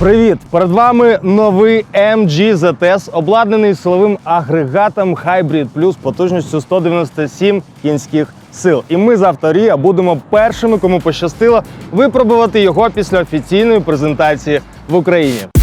Привіт! Перед вами новий MG ZS, обладнаний силовим агрегатом Hybrid Plus потужністю 197 кінських сил. І ми з авторія будемо першими, кому пощастило випробувати його після офіційної презентації в Україні.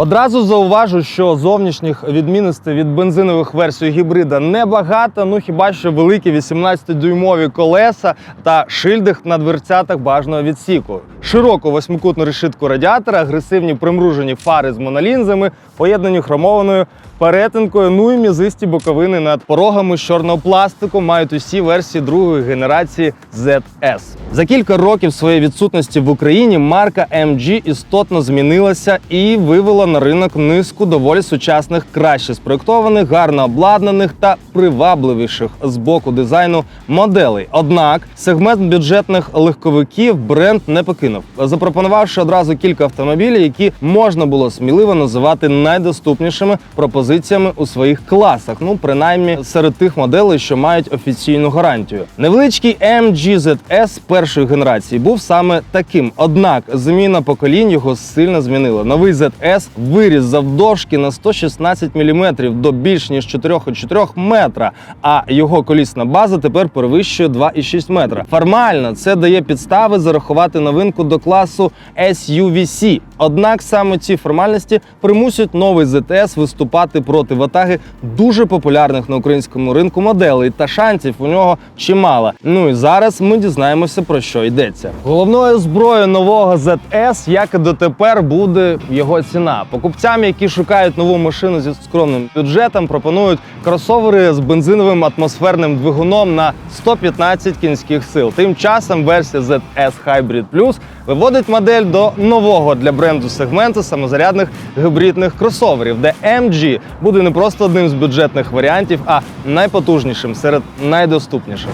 Одразу зауважу, що зовнішніх відмінностей від бензинових версій гібрида небагато, ну хіба що великі 18-дюймові колеса та шильдик на дверцятах бажаного відсіку. Широку восьмикутну решітку радіатора, агресивні примружені фари з монолінзами, поєднані хромованою перетинкою, ну і м'язисті боковини над порогами з чорного пластику мають усі версії другої генерації ZS. За кілька років своєї відсутності в Україні марка MG істотно змінилася і вивела на ринок низку доволі сучасних, краще спроєктованих, гарно обладнаних та привабливіших з боку дизайну моделей. Однак сегмент бюджетних легковиків бренд не покинув, запропонувавши одразу кілька автомобілів, які можна було сміливо називати найдоступнішими пропозиціями у своїх класах. Ну принаймні серед тих моделей, що мають офіційну гарантію. Невеличкий MG першої генерації був саме таким. Однак зміна поколінь його сильно змінила. Новий ZS виріс завдовжки на 116 мм до більш ніж 4,4 метра, а його колісна база тепер перевищує 2,6 метра. Формально це дає підстави зарахувати новинку до класу SUVC. Однак саме ці формальності примусять новий ZS виступати проти ватаги дуже популярних на українському ринку моделей, та шансів у нього чимало. Ну і зараз ми дізнаємося про що йдеться. Головною зброєю нового ZS, як і дотепер, буде його ціна. Покупцям, які шукають нову машину зі скромним бюджетом, пропонують кросовери з бензиновим атмосферним двигуном на 115 кінських сил. Тим часом версія ZS Hybrid Plus виводить модель до нового для бренду сегменту самозарядних гібридних кросоверів, де MG буде не просто одним з бюджетних варіантів, а найпотужнішим серед найдоступніших.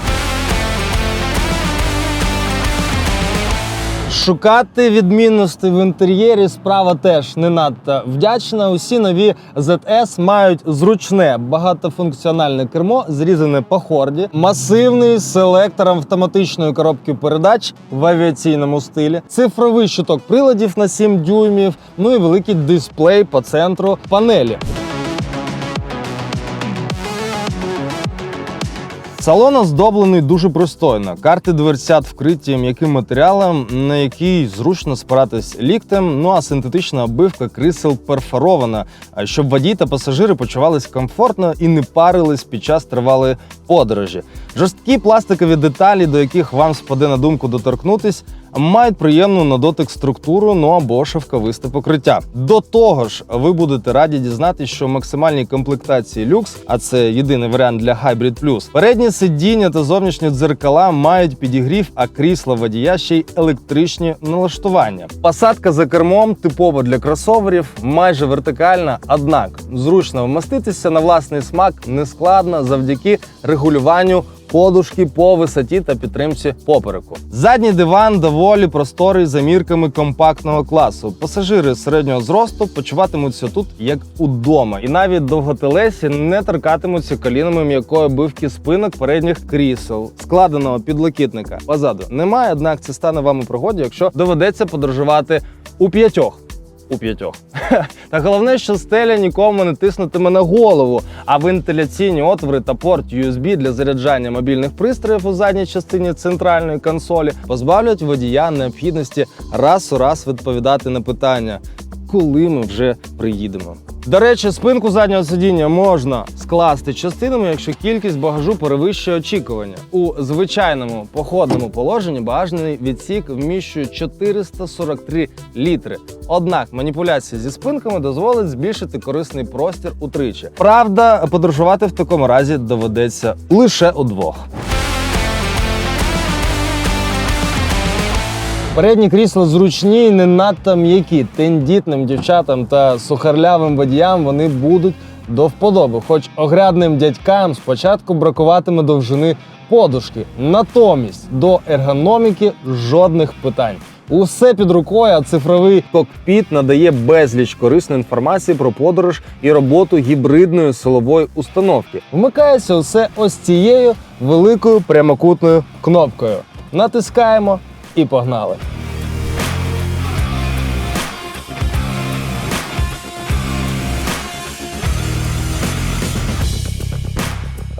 Шукати відмінності в інтер'єрі справа теж не надто вдячна. Усі нові ZS мають зручне багатофункціональне кермо, зрізане по хорді, масивний з селектором автоматичної коробки передач в авіаційному стилі, цифровий щиток приладів на 7 дюймів, ну і великий дисплей по центру панелі. Салон оздоблений дуже пристойно. Карти дверцят вкриті м'яким матеріалом, на який зручно спиратись ліктем. Ну а синтетична обивка крісел перфорована, щоб водій та пасажири почувались комфортно і не парились під час тривалої подорожі. Жорсткі пластикові деталі, до яких вам спаде на думку доторкнутись, мають приємну на дотик структуру, ну або шовковисте покриття. До того ж, ви будете раді дізнатися, що в максимальній комплектації люкс, а це єдиний варіант для Hybrid Plus, передні сидіння та зовнішні дзеркала мають підігрів, а крісла водія ще й електричні налаштування. Посадка за кермом типова для кросоверів, майже вертикальна, однак зручно вмоститися на власний смак нескладно завдяки регулюванню подушки по висоті та підтримці попереку. Задній диван доволі просторий за мірками компактного класу. Пасажири середнього зросту почуватимуться тут як удома, і навіть довготелесі не торкатимуться колінами м'якої обивки спинок передніх крісел, складеного підлокітника. Позаду немає, однак це стане вам у пригоді, якщо доведеться подорожувати у п'ятьох. У п'ятьох. Та головне, що стеля нікому не тиснутиме на голову, а вентиляційні отвори та порт USB для заряджання мобільних пристроїв у задній частині центральної консолі позбавлять водія необхідності раз у раз відповідати на питання, коли ми вже приїдемо. До речі, спинку заднього сидіння можна скласти частинами, якщо кількість багажу перевищує очікування. У звичайному походному положенні багажний відсік вміщує 443 літри. Однак маніпуляція зі спинками дозволить збільшити корисний простір утричі. Правда, подорожувати в такому разі доведеться лише удвох. Передні крісла зручні і не надто м'які. Тендітним дівчатам та сухарлявим водіям вони будуть до вподоби. Хоч огрядним дядькам спочатку бракуватиме довжини подушки. Натомість до ергономіки жодних питань. Усе під рукою, а цифровий кокпіт надає безліч корисної інформації про подорож і роботу гібридної силової установки. Вмикається усе ось цією великою прямокутною кнопкою. Натискаємо і погнали.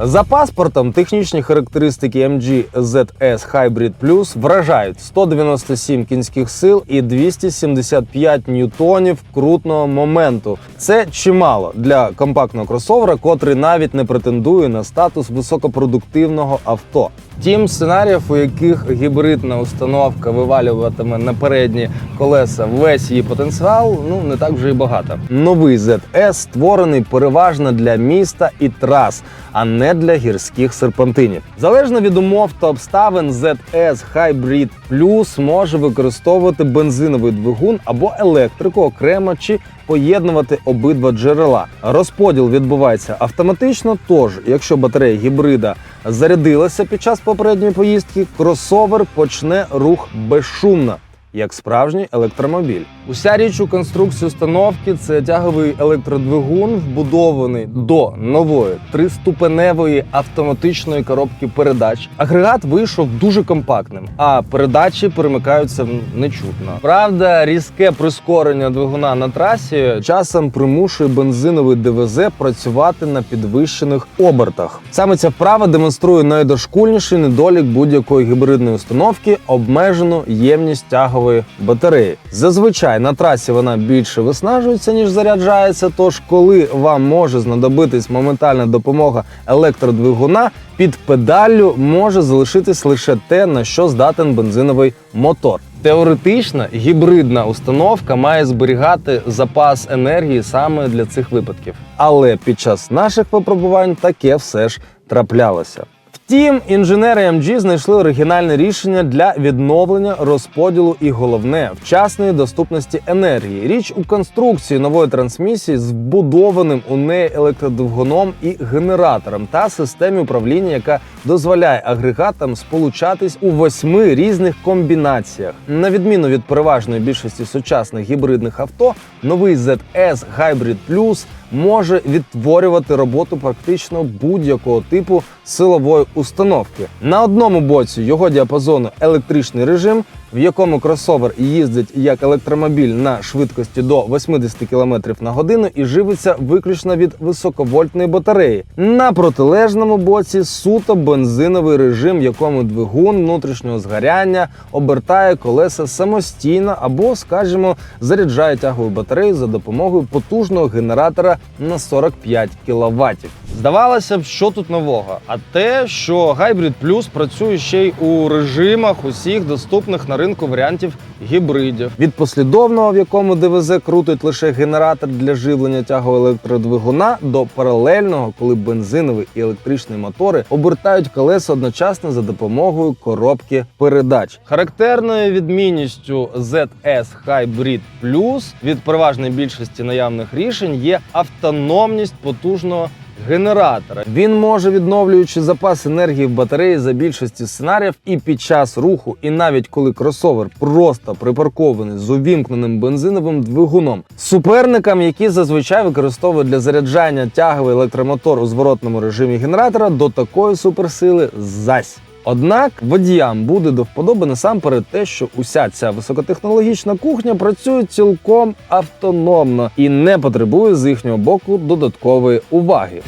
За паспортом технічні характеристики MG ZS Hybrid Plus вражають 197 кінських сил і 275 ньютонів крутного моменту. Це чимало для компактного кросовера, котрий навіть не претендує на статус високопродуктивного авто. Тім сценаріїв, у яких гібридна установка вивалюватиме на передні колеса весь її потенціал, ну не так вже й багато. Новий ZS створений переважно для міста і трас, а не для гірських серпантинів. Залежно від умов та обставин, ZS Hybrid Plus може використовувати бензиновий двигун або електрику окремо чи поєднувати обидва джерела. Розподіл відбувається автоматично. Тож, якщо батарея гібрида зарядилася під час попередньої поїздки, кросовер почне рух безшумно. Як справжній електромобіль, уся річ у конструкції установки це тяговий електродвигун, вбудований до нової триступеневої автоматичної коробки передач. Агрегат вийшов дуже компактним, а передачі перемикаються нечутно. Правда, різке прискорення двигуна на трасі часом примушує бензиновий ДВЗ працювати на підвищених обертах. Саме ця вправа демонструє найдошкульніший недолік будь-якої гібридної установки обмежену ємність тягової батареї. Зазвичай на трасі вона більше виснажується ніж заряджається. Тож, коли вам може знадобитись моментальна допомога електродвигуна, під педаллю може залишитись лише те, на що здатен бензиновий мотор. Теоретично гібридна установка має зберігати запас енергії саме для цих випадків. Але під час наших випробувань таке все ж траплялося. Втім, інженери MG знайшли оригінальне рішення для відновлення розподілу і головне вчасної доступності енергії. Річ у конструкції нової трансмісії з вбудованим у неї електродвигуном і генератором та системі управління, яка дозволяє агрегатам сполучатись у восьми різних комбінаціях. На відміну від переважної більшості сучасних гібридних авто, новий ZS Hybrid Plus може відтворювати роботу практично будь-якого типу силової установки. На одному боці його діапазону електричний режим, в якому кросовер їздить як електромобіль на швидкості до 80 км на годину і живиться виключно від високовольтної батареї. На протилежному боці суто бензиновий режим, в якому двигун внутрішнього згоряння обертає колеса самостійно або, скажімо, заряджає тягову батарею за допомогою потужного генератора на 45 кВт. Здавалося б, що тут нового? А те, що Hybrid Plus працює ще й у режимах усіх доступних на ринку варіантів гібридів. Від послідовного, в якому ДВЗ крутить лише генератор для живлення тягового електродвигуна, до паралельного, коли бензиновий і електричний мотори обертають колеса одночасно за допомогою коробки передач. Характерною відмінністю ZS Hybrid Plus від переважної більшості наявних рішень є автономність потужного генератора. Він може, відновлюючи запас енергії в батареї за більшості сценаріїв і під час руху, і навіть коли кросовер просто припаркований з увімкненим бензиновим двигуном. Суперникам, які зазвичай використовують для заряджання тяговий електромотор у зворотному режимі генератора, до такої суперсили зась. Однак водіям буде до вподоби насамперед те, що уся ця високотехнологічна кухня працює цілком автономно і не потребує з їхнього боку додаткової уваги.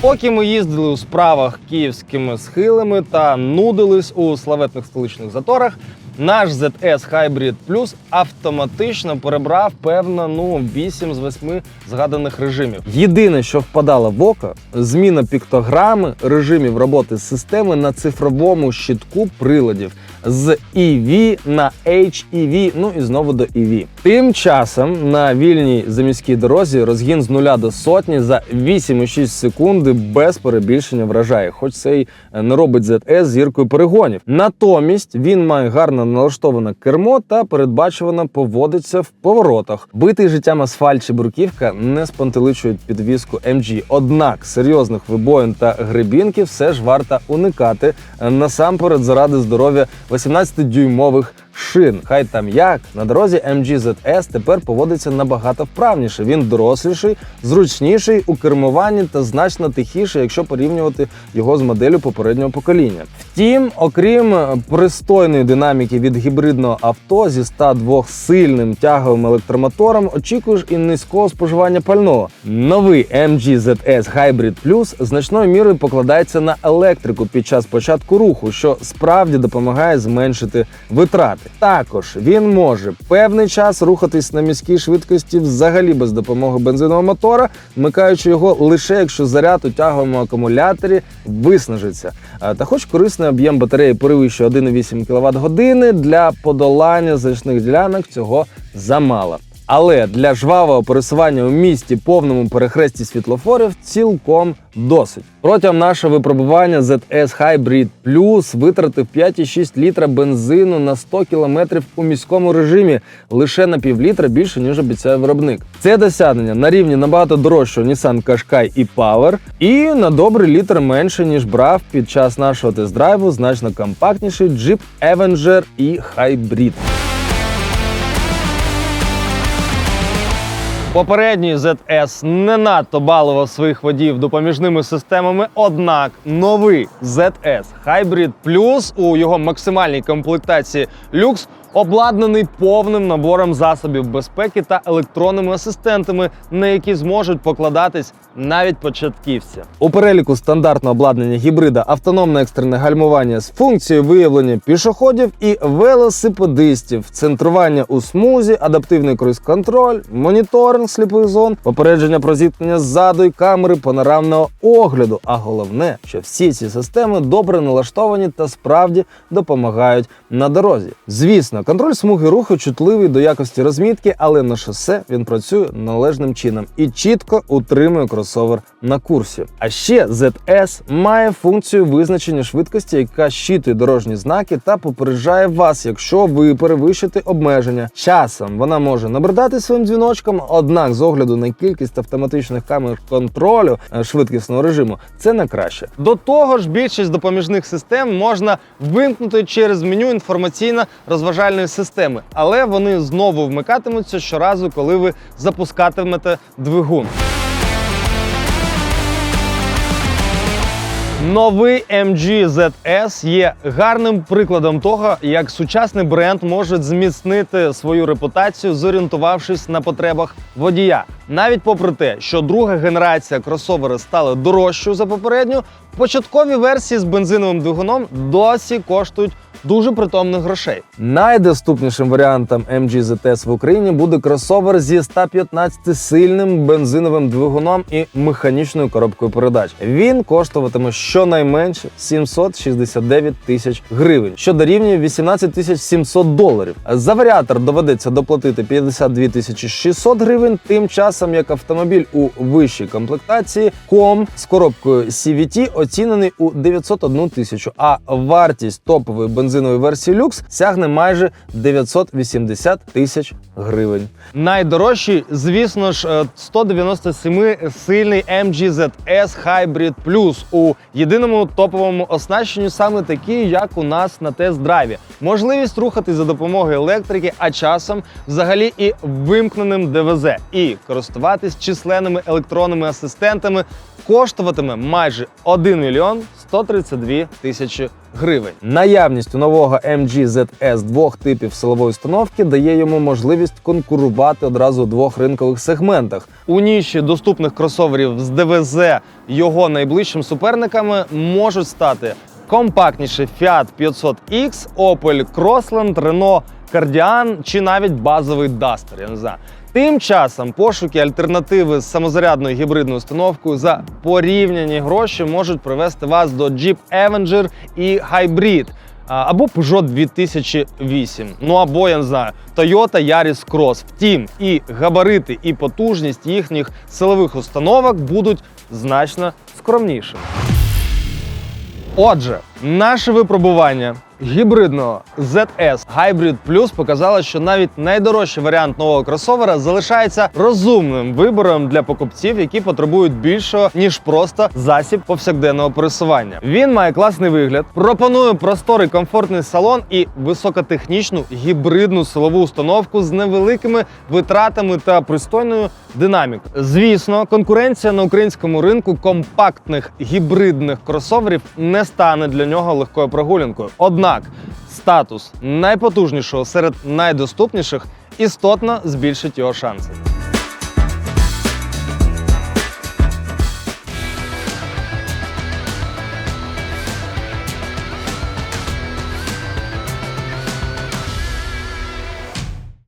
Поки ми їздили у справах київськими схилами та нудились у славетних столичних заторах, наш ZS Hybrid Plus автоматично перебрав певно ну 8 з 8 згаданих режимів. Єдине, що впадало в око, зміна піктограми режимів роботи системи на цифровому щитку приладів з EV на HEV, ну і знову до EV. Тим часом на вільній заміській дорозі розгін з нуля до сотні за 8,6 секунди без перебільшення вражає, хоч це й не робить ZS зіркою перегонів. Натомість він має гарно налаштоване кермо та передбачувано поводиться в поворотах. Битий життям асфальт чи бруківка не спантеличують підвіску MG. Однак серйозних вибоїн та грибінків все ж варто уникати насамперед заради здоров'я 18-дюймових шин. Хай там як на дорозі MG тепер поводиться набагато вправніше. Він доросліший, зручніший у кермуванні та значно тихіший, якщо порівнювати його з моделлю попереднього покоління. Втім, окрім пристойної динаміки від гібридного авто зі 102 сильним тяговим електромотором, очікуєш і низького споживання пального. Новий MG ZS Hybrid Plus значною мірою покладається на електрику під час початку руху, що справді допомагає зменшити витрати. Також він може певний час рухатись на міській швидкості взагалі без допомоги бензинового мотора, вмикаючи його лише якщо заряд у тяговому акумуляторі виснажиться. Та хоч корисний об'єм батареї перевищує 1,8 кВт години для подолання значних ділянок цього замало. Але для жвавого пересування у місті повному перехресті світлофорів цілком досить. Протягом нашого випробування ZS Hybrid Plus витратив 5,6 літра бензину на 100 км у міському режимі лише на півлітра більше ніж обіцяє виробник. Це досягнення на рівні набагато дорожчого Nissan Qashqai і Power, і на добрий літр менше ніж брав під час нашого тест-драйву значно компактніший Jeep Avenger і Hybrid. Попередній ZS не надто балував своїх водіїв допоміжними системами, однак новий ZS Hybrid Plus у його максимальній комплектації люкс обладнаний повним набором засобів безпеки та електронними асистентами, на які зможуть покладатись навіть початківці. У переліку стандартного обладнання гібрида автономне екстрене гальмування з функцією виявлення пішоходів і велосипедистів, центрування у смузі, адаптивний круїз-контроль, моніторинг сліпих зон, попередження про зіткнення ззаду і камери панорамного огляду. А головне, що всі ці системи добре налаштовані та справді допомагають на дорозі. Звісно, контроль смуги руху чутливий до якості розмітки, але на шосе він працює належним чином і чітко утримує кросовер на курсі. А ще ZS має функцію визначення швидкості, яка щитує дорожні знаки та попереджає вас, якщо ви перевищите обмеження. Часом вона може набридати своїм дзвіночком, однак з огляду на кількість автоматичних камер контролю е, швидкісного режиму це не краще. До того ж, більшість допоміжних систем можна вимкнути через меню інформаційно-розважальної системи, але вони знову вмикатимуться щоразу, коли ви запускатимете двигун. Новий MG ZS є гарним прикладом того, як сучасний бренд може зміцнити свою репутацію, зорієнтувавшись на потребах водія. Навіть попри те, що друга генерація кросовери стала дорожчою за попередню, початкові версії з бензиновим двигуном досі коштують дуже притомних грошей. Найдоступнішим варіантом MG ZS в Україні буде кросовер зі 115-сильним бензиновим двигуном і механічною коробкою передач. Він коштуватиме щонайменше 769 тисяч гривень, що дорівнює 18 тисяч 700 доларів. За варіатор доведеться доплатити 52 тисячі 600 гривень, тим часом як автомобіль у вищій комплектації ком з коробкою CVT оцінений у 901 тисячу, а вартість топової бензинової версії люкс сягне майже 980 тисяч гривень. Найдорожчий, звісно ж, 197-сильний MG ZS Hybrid Plus у єдиному топовому оснащенню, саме такі, як у нас на тест-драйві. Можливість рухатись за допомогою електрики, а часом взагалі і вимкненим ДВЗ, і користуватись численними електронними асистентами коштуватиме майже 1 мільйон 132 тисячі гривень. Наявність у нового MG ZS двох типів силової установки дає йому можливість конкурувати одразу у двох ринкових сегментах. У ніші доступних кросоверів з ДВЗ його найближчим суперниками можуть стати компактніший Fiat 500X, Opel Crossland, Renault Кардіан чи навіть базовий Duster, я не знаю. Тим часом пошуки альтернативи з самозарядною гібридною установкою за порівняні гроші можуть привести вас до Jeep Avenger і Hybrid. Або Peugeot 2008, ну або я не знаю, Toyota Yaris Cross. Втім, і габарити, і потужність їхніх силових установок будуть значно скромнішими. Отже, наше випробування гібридного ZS Hybrid Plus показала, що навіть найдорожчий варіант нового кросовера залишається розумним вибором для покупців, які потребують більшого ніж просто засіб повсякденного пересування. Він має класний вигляд, пропонує просторий комфортний салон і високотехнічну гібридну силову установку з невеликими витратами та пристойною динамікою. Звісно, конкуренція на українському ринку компактних гібридних кросоверів не стане для нього легкою прогулянкою. Однак статус найпотужнішого серед найдоступніших істотно збільшить його шанси.